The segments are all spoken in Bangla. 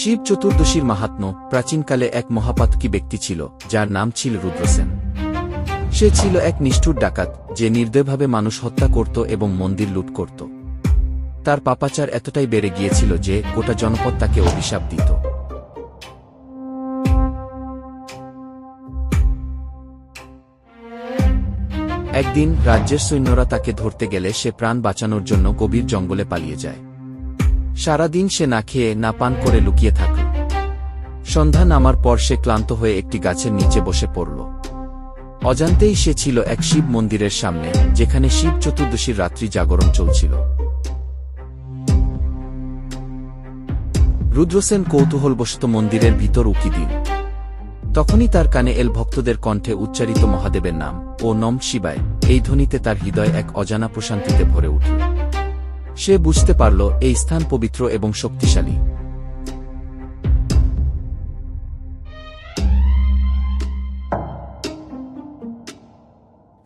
শিব চতুর্দশীর মাহাত্ম্য প্রাচীনকালে এক মহাপাতকি ব্যক্তি ছিল, যার নাম ছিল রুদ্রসেন। সে ছিল এক নিষ্ঠুর ডাকাত, যে নির্দয়ভাবে মানুষ হত্যা করত এবং মন্দির লুট করত। তার পাপাচার এতটাই বেড়ে গিয়েছিল যে গোটা জনপদ তাকে অভিশাপ দিত। একদিন রাজ্যের সৈন্যরা তাকে ধরতে গেলে সে প্রাণ বাঁচানোর জন্য গভীর জঙ্গলে পালিয়ে যায়। সারাদিন সে না খেয়ে, না পান করে লুকিয়ে থাকল সন্ধ্যা নামার পর সে ক্লান্ত হয়ে একটি গাছের নিচে বসে পড়ল। অজান্তেই সে ছিল এক শিব মন্দিরের সামনে, যেখানে শিব চতুর্দশীর রাত্রি জাগরণ চলছিল। রুদ্রসেন কৌতূহলবশত মন্দিরের ভিতর উকি দিন তখনই তার কানে এল ভক্তদের কণ্ঠে উচ্চারিত মহাদেবের নাম, ও নম শিবায়। এই ধ্বনিতে তার হৃদয় এক অজানা প্রশান্তিতে ভরে উঠল। সে বুঝতে পারল এই স্থান পবিত্র এবং শক্তিশালী।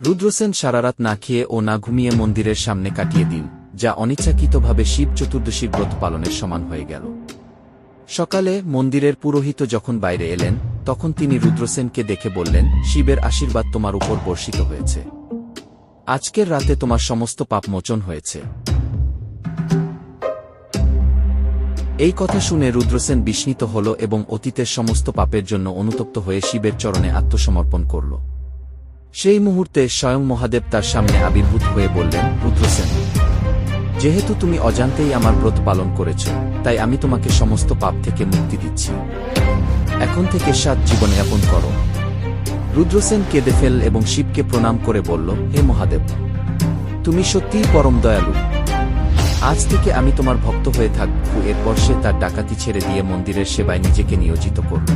রুদ্রসেন সারারাত না খেয়ে ও না ঘুমিয়ে মন্দিরের সামনে কাটিয়ে দিন, যা অনিচ্ছাকৃতভাবে শিব চতুর্দশীর ব্রত পালনের সমান হয়ে গেল। সকালে মন্দিরের পুরোহিত যখন বাইরে এলেন, তখন তিনি রুদ্রসেনকে দেখে বললেন, শিবের আশীর্বাদ তোমার উপর বর্ষিত হয়েছে। আজকের রাতে তোমার সমস্ত পাপ মোচন হয়েছে। এই কথা শুনে রুদ্রসেন বিস্মিত হল এবং অতীতের সমস্ত পাপের জন্য অনুতপ্ত হয়ে শিবের চরণে আত্মসমর্পণ করল। সেই মুহূর্তে স্বয়ং মহাদেব তার সামনে আবির্ভূত হয়ে বললেন, রুদ্রসেন, যেহেতু তুমি অজান্তেই আমার ব্রত পালন করেছ, তাই আমি তোমাকে সমস্ত পাপ থেকে মুক্তি দিচ্ছি। এখন থেকে সাত জীবনযাপন করো। রুদ্রসেন কেঁদে ফেল এবং শিবকে প্রণাম করে বলল, হে মহাদেব, তুমি সত্যিই পরম দয়ালু। আজ থেকে আমি তোমার ভক্ত হয়ে থাকব, এরপর সে তার ডাকাতি ছেড়ে দিয়ে মন্দিরের সেবায় নিজেকে নিয়োজিত করল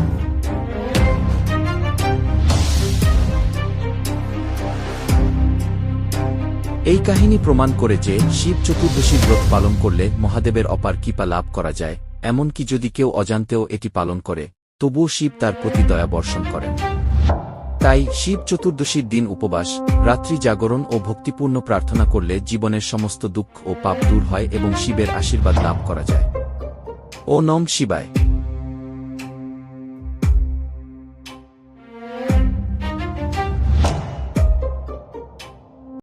এই কাহিনী প্রমাণ করে যে শিব চতুর্দশী ব্রত পালন করলে মহাদেবের অপার কৃপা লাভ করা যায়, এমনকি যদি কেউ অজান্তেও এটি পালন করে, তবুও শিব তার প্রতি দয়া বর্ষণ করেন। তাই শিব চতুর্দশীর দিন উপবাস, রাত্রি জাগরণ ও ভক্তিপূর্ণ প্রার্থনা করলে জীবনের সমস্ত দুঃখ ও পাপ দূর হয় এবং শিবের আশীর্বাদ লাভ করা যায়। ও নম শিবায়।